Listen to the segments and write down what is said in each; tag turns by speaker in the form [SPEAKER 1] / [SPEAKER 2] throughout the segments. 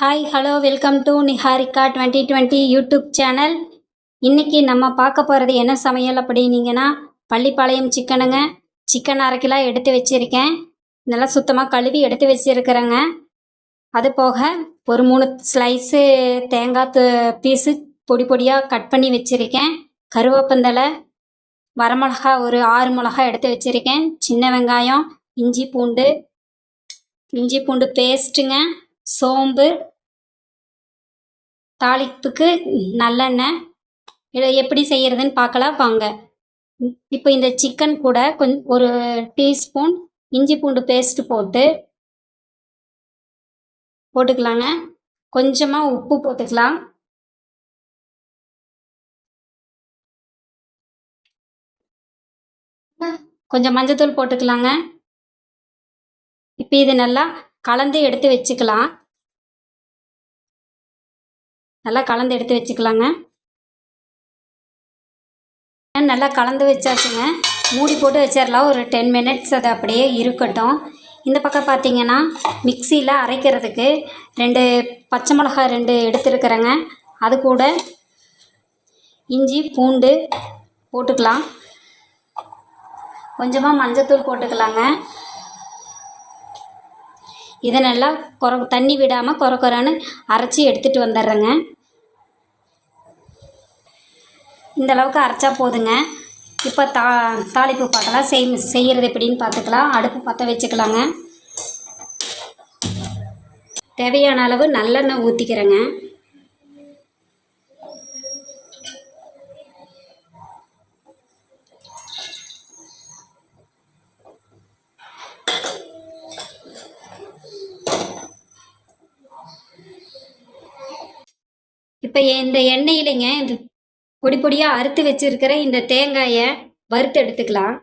[SPEAKER 1] Hi hello welcome to Niharika twenty twenty YouTube channel இன்றைக்கி நம்ம பார்க்க போகிறது என்ன சமையல் அப்படின்னீங்கன்னா பள்ளிப்பாளையம் சிக்கனுங்க. சிக்கன் அரை கிலோ எடுத்து வச்சுருக்கேன். நல்லா சுத்தமாக கழுவி எடுத்து வச்சுருக்கிறேங்க. அது போக ஒரு மூணு ஸ்லைஸு தேங்காய் பீஸு பொடி பொடியாக கட் பண்ணி வச்சுருக்கேன். கருவேப்பந்தலை வரமிளகா ஒரு ஆறு மிளகா எடுத்து வச்சுருக்கேன். சின்ன வெங்காயம் இஞ்சி பூண்டு இஞ்சி பூண்டு பேஸ்ட்டுங்க சோம்பு தாளிப்புக்கு நல்லெண்ணெய். இதை எப்படி செய்கிறதுன்னு பார்க்கலாம் வாங்க. இப்போ இந்த சிக்கன் கூட கொஞ் ஒரு டீஸ்பூன் இஞ்சி பூண்டு பேஸ்ட் போட்டு போட்டுக்கலாங்க. கொஞ்சமாக உப்பு போட்டுக்கலாம். கொஞ்சம் மஞ்சத்தூள் போட்டுக்கலாங்க. இப்போ இது நல்லா கலந்து எடுத்து வச்சுக்கலாம். நல்லா கலந்து எடுத்து வச்சுக்கலாங்க. நல்லா கலந்து வச்சாச்சுங்க. மூடி போட்டு வச்சிடலாம் ஒரு டென் மினிட்ஸ் அது அப்படியே இருக்கட்டும். இந்த பக்கம் பார்த்தீங்கன்னா மிக்சியில் அரைக்கிறதுக்கு ரெண்டு பச்சை மிளகாய் ரெண்டு எடுத்துருக்குறேங்க. அது கூட இஞ்சி பூண்டு போட்டுக்கலாம். கொஞ்சமாக மஞ்சத்தூள் போட்டுக்கலாங்க. இதை நல்லா கொர தண்ணி விடாமல் கொர கொரன்னு அரைச்சி எடுத்துகிட்டு வந்துடுறேங்க. இந்த அளவுக்கு அரைச்சா போதுங்க. இப்போ தா தாளிப்பு பார்க்கலாம் செய் செய்கிறது எப்படின்னு பார்த்துக்கலாம். அடுப்பு பற்ற வச்சுக்கலாங்க. தேவையான அளவு நல்லெண்ணெய் ஊற்றிக்கிறேங்க இப்போ இந்த எண்ணெயிலைங்க இந்த பொடி பொடியாக அறுத்து வச்சிருக்கிற இந்த தேங்காயை வறுத்து எடுத்துக்கலாம்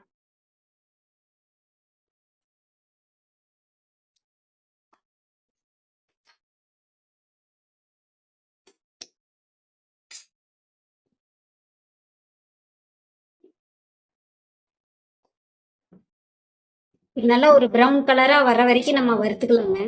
[SPEAKER 1] இது நல்லா ஒரு ப்ரௌன் கலராக வர வரைக்கும் நம்ம வறுத்துக்கலாங்க.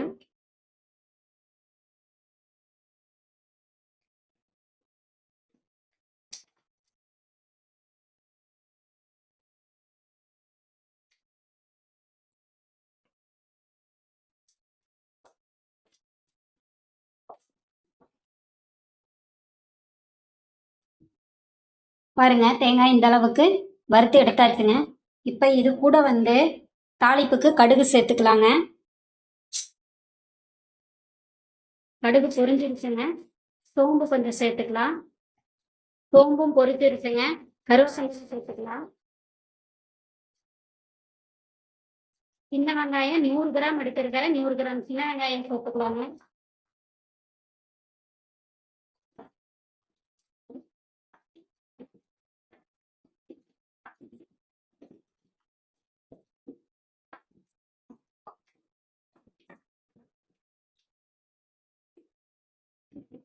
[SPEAKER 1] பாருங்க தேங்காய் இந்த அளவுக்கு வறுத்து எடுத்தாச்சுங்க இப்போ இது கூட வந்து தாளிப்புக்கு கடுகு சேர்த்துக்கலாங்க. கடுகு பொரிஞ்சிருச்சுங்க. சோம்பு கொஞ்சம் சேர்த்துக்கலாம். சோம்பும் பொரிச்சிருச்சுங்க கருவேப்பிலை சேர்த்துக்கலாம். சின்ன வெங்காயம் நூறு கிராம் எடுத்திருக்கிறேன் நூறு கிராம் சின்ன வெங்காயம் சேர்த்துக்கலாங்க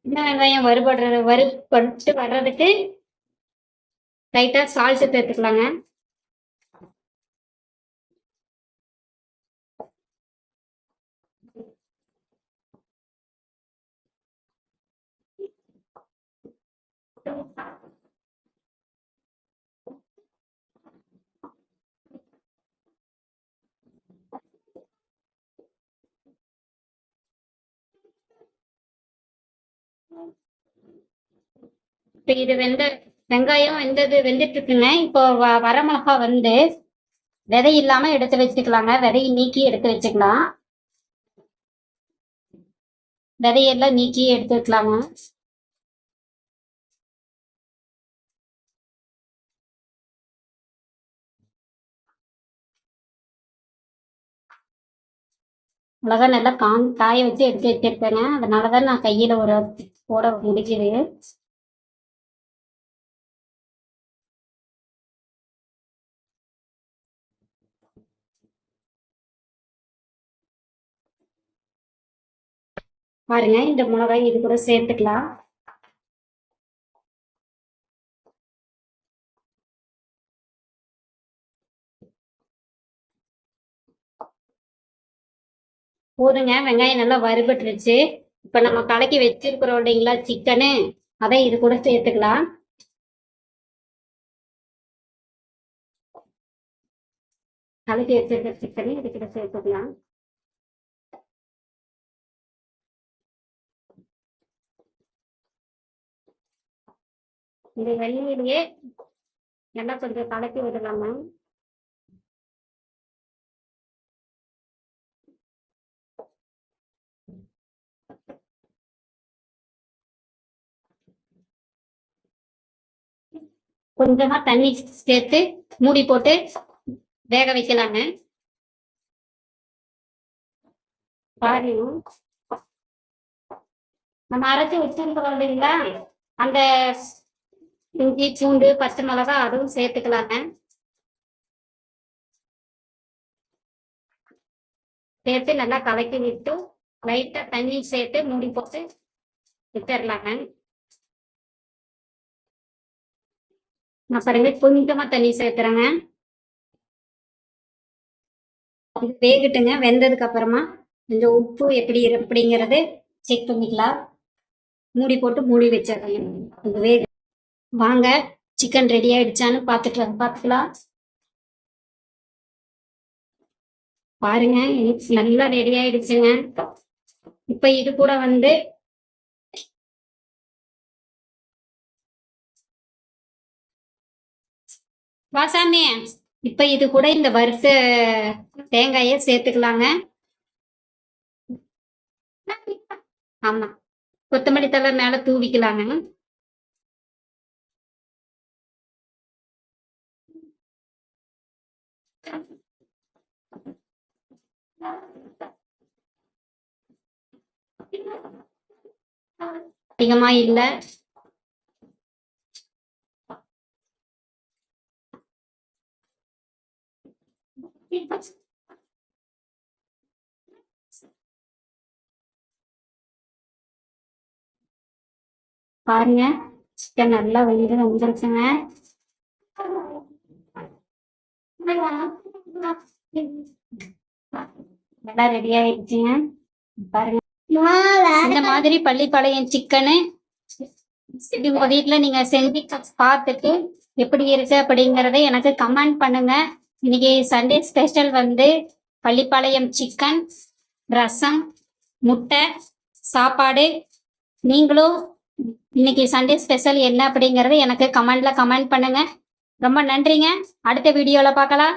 [SPEAKER 1] சின்ன வெங்காயம் வறுபடுற வறுபட்டு வர்றதுக்கு லைட்டாக சால்ட்டு சேர்த்துக்கலாங்க இப்போ இது வெந்த வெங்காயம் வெந்தது வெந்துட்டு இருக்குங்க இப்போ வ வரமிளகா வந்து விதை இல்லாம எடுத்து வச்சுக்கலாங்க. விதையை நீக்கி எடுத்து வச்சுக்கலாம். விதையெல்லாம் நீக்கி எடுத்து வைக்கலாங்க. மிளகா நல்லா காய் காய வச்சு எடுத்து வச்சிருக்கேங்க. அதனால தான் நான் கையில் ஒரு போட முடிக்குது பாருங்க இந்த மிளகாய் இது கூட சேர்த்துக்கலாம். போதுங்க வெங்காயம் நல்லா வறுபட்டுருச்சு. இப்போ நம்ம கலக்கி வச்சிருக்கிறோம் இல்லைங்களா சிக்கனு அதை இது கூட சேர்த்துக்கலாம். கலக்கி வச்சிருக்க சிக்கனு இது கூட சேர்த்துக்கலாம். இந்த எண்ணெயிலேயே நல்லா கொஞ்சம் கலக்கி விடலாமா கொஞ்சமா தண்ணி சேர்த்து மூடி போட்டு வேக வைக்கலாங்க. பாருங்க. நம்ம அரைச்சி வச்சிருக்கிறோம் இல்லைங்களா? அந்த இஞ்சி பூண்டு பச்சை மிளகா அதுவும் சேர்த்துக்கலாங்க சேர்த்து நல்லா கலக்கி விட்டு லைட்டா தண்ணி சேர்த்து மூடி போட்டு விட்டுறலாங்க நான் பாருங்க கொஞ்சமா தண்ணி சேர்த்துறேங்க இது வேகட்டுங்க வெந்ததுக்கு அப்புறமா கொஞ்சம் உப்பு எப்படி அப்படிங்கிறது செக் பண்ணிக்கலாம். மூடி போட்டு மூடி வச்சிடுறேன் இது வேக வாங்க சிக்கன் ரெடி ஆயிடுச்சான்னு பார்த்துட்டு பார்த்துக்கலாம். பாருங்க நல்லா ரெடி ஆயிடுச்சுங்க. இப்ப இது கூட வந்து வாசாமி இப்ப இது கூட இந்த வறுத்த தேங்காயை சேர்த்துக்கலாங்க. ஆமா கொத்தமல்லி தழை மேல தூவிக்கலாங்க. அதிகமா இல்ல. பாருங்க சிக்கன் நல்லா வெந்து வந்துருச்சுங்க. நல்லா ரெடி ஆயிடுச்சுங்க. பாருங்க. இந்த மாதிரி பள்ளிப்பாளையம் சிக்கனு உங்க வீட்டுல நீங்க செஞ்சு பார்த்துட்டு எப்படி இருக்கு அப்படிங்கறத எனக்கு கமெண்ட் பண்ணுங்க. இன்னைக்கு சண்டே ஸ்பெஷல் வந்து பள்ளிப்பாளையம் சிக்கன் ரசம் முட்டை சாப்பாடு. நீங்களும் இன்னைக்கு சண்டே ஸ்பெஷல் என்ன அப்படிங்கறத எனக்கு கமெண்ட்ல கமெண்ட் பண்ணுங்க. ரொம்ப நன்றிங்க. அடுத்த வீடியோல பார்க்கலாம்.